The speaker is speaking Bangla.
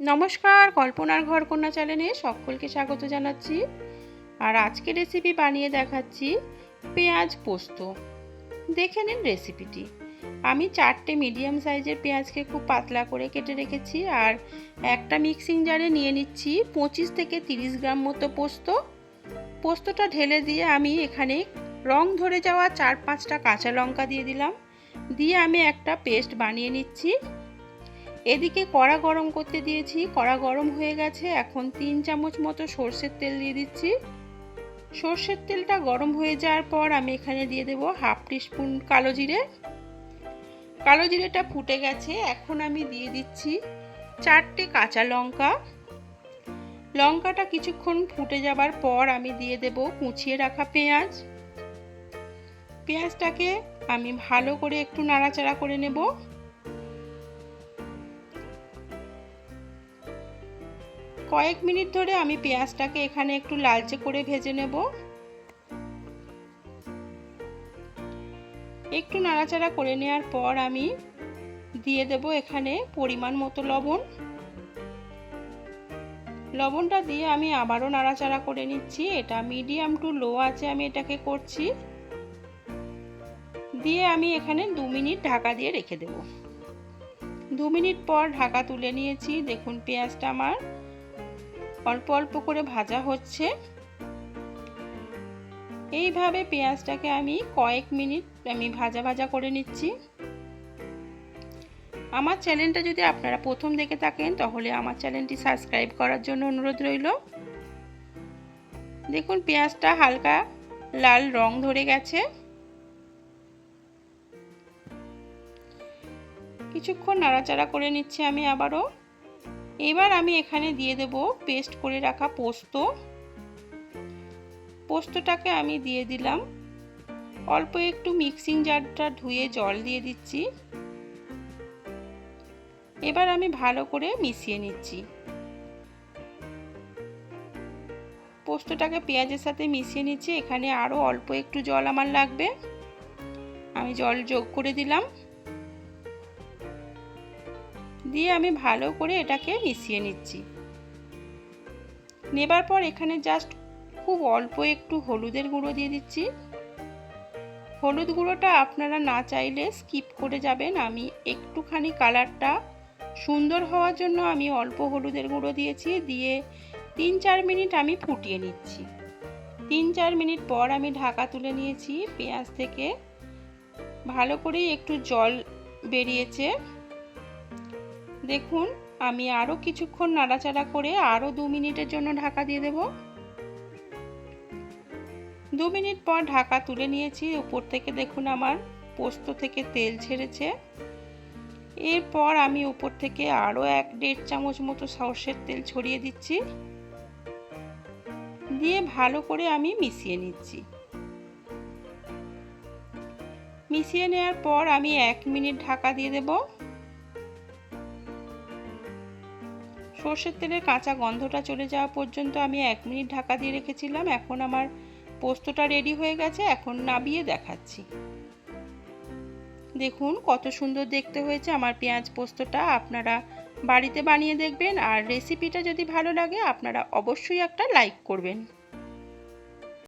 নমস্কার, কল্পনার ঘর কন্যা চ্যানেলে সকলকে স্বাগত জানাচ্ছি। আর আজকে রেসিপি বানিয়ে দেখাচ্ছি পেঁয়াজ পোস্ত। দেখে নিন রেসিপিটি আমি চারটে মিডিয়াম সাইজের পেঁয়াজকে খুব পাতলা করে কেটে রেখেছি আর একটা মিক্সিং জারে নিয়ে নিচ্ছি পঁচিশ থেকে তিরিশ গ্রাম মতো পোস্ত। পোস্তটা ঢেলে দিয়ে আমি এখানে রং ধরে যাওয়া চার পাঁচটা কাঁচা লঙ্কা দিয়ে দিলাম। দিয়ে আমি একটা পেস্ট বানিয়ে নিচ্ছি। এদিকে কড়া গরম করতে দিয়েছি, কড়া গরম হয়ে গেছে, এখন তিন চামচ মতো সর্ষের তেল দিয়ে দিচ্ছি। সর্ষের তেলটা গরম হয়ে যাওয়ার পর আমি এখানে দিয়ে দেবো হাফ টিস্পুন কালো জিরে। কালো জিরেটা ফুটে গেছে, এখন আমি দিয়ে দিচ্ছি চারটে কাঁচা লঙ্কা। লঙ্কাটা কিছুক্ষণ ফুটে যাবার পর আমি দিয়ে দেব কুচিয়ে রাখা পেঁয়াজ। পেঁয়াজটাকে আমি ভালো করে একটু নাড়াচাড়া করে নেব। কয়েক মিনিট ধরে আমি পেঁয়াজটাকে এখানে একটু লালচে করে ভেজে নেব। একটু নাড়াচাড়া করে নেওয়ার পর আমি দিয়ে দেব এখানে পরিমাণ মতো লবণ। লবণটা দিয়ে আমি আবারও নাড়াচাড়া করে নিচ্ছি। এটা মিডিয়াম টু লো আছে আমি এটাকে করছি। দিয়ে আমি এখানে দু মিনিট ঢাকা দিয়ে রেখে দেব। দু মিনিট পর ঢাকা তুলে নিয়েছি। দেখুন, পেঁয়াজটা আমার অল্প অল্প করে ভাজা হচ্ছে। এইভাবে পেঁয়াজটাকে আমি কয়েক মিনিট আমি ভাজা ভাজা করে নিচ্ছি। আমার চ্যানেলটা যদি আপনারা প্রথম দেখে থাকেন, তাহলে আমার চ্যানেলটি সাবস্ক্রাইব করার জন্য অনুরোধ রইল। দেখুন, পেঁয়াজটা হালকা লাল রং ধরে গেছে। কিছুক্ষণ নাড়াচাড়া করে নিচ্ছি আমি আবারও। এবার আমি এখানে দিয়ে দেব পেস্ট করে রাখা পোস্ত। পোস্তটাকে আমি দিয়ে দিলাম। অল্প একটু মিক্সিং জারটা ধুয়ে জল দিয়ে দিচ্ছি। এবার আমি ভালো করে মিশিয়ে নিচ্ছি। পোস্তটাকে পেঁয়াজের সাথে মিশিয়ে নিচ্ছি। এখানে আরও অল্প একটু জল আমার লাগবে। আমি জল যোগ করে দিলাম। দিয়ে আমি ভালো করে এটাকে মিশিয়ে নিচ্ছি। নেবার পর এখানে জাস্ট খুব অল্প একটু হলুদের গুঁড়ো দিয়ে দিচ্ছি। হলুদ গুঁড়োটা আপনারা না চাইলে স্কিপ করে যাবেন। আমি একটুখানি কালারটা সুন্দর হওয়ার জন্য আমি অল্প হলুদের গুঁড়ো দিয়েছি। দিয়ে তিন চার মিনিট আমি ফুটিয়ে নিচ্ছি। তিন চার মিনিট পর আমি ঢাকা তুলে নিয়েছি। পেঁয়াজ থেকে ভালো করেই একটু জল বেরিয়েছে। দেখুন, আমি আরও কিছুক্ষণ নাড়াচাড়া করে আরও দু মিনিটের জন্য ঢাকা দিয়ে দেব। দু মিনিট পর ঢাকা তুলে নিয়েছি, উপর থেকে দেখুন আমার পোস্ত থেকে তেল ছেড়েছে। এরপর আমি উপর থেকে আরও এক দেড় চামচ মতো সর্ষের তেল ছড়িয়ে দিচ্ছি। দিয়ে ভালো করে আমি মিশিয়ে নিচ্ছি। মিশিয়ে নেওয়ার পর আমি এক মিনিট ঢাকা দিয়ে দেবো। সর্ষের তেলের কাঁচা গন্ধটা চলে যাওয়া পর্যন্ত আমি এক মিনিট ঢাকা দিয়ে রেখেছিলাম। এখন আমার পোস্তটা রেডি হয়ে গেছে, এখন নাবিয়ে দেখাচ্ছি। দেখুন কত সুন্দর দেখতে হয়েছে আমার পেঁয়াজ পোস্তটা। আপনারা বাড়িতে বানিয়ে দেখবেন আর রেসিপিটা যদি ভালো লাগে, আপনারা অবশ্যই একটা লাইক করবেন।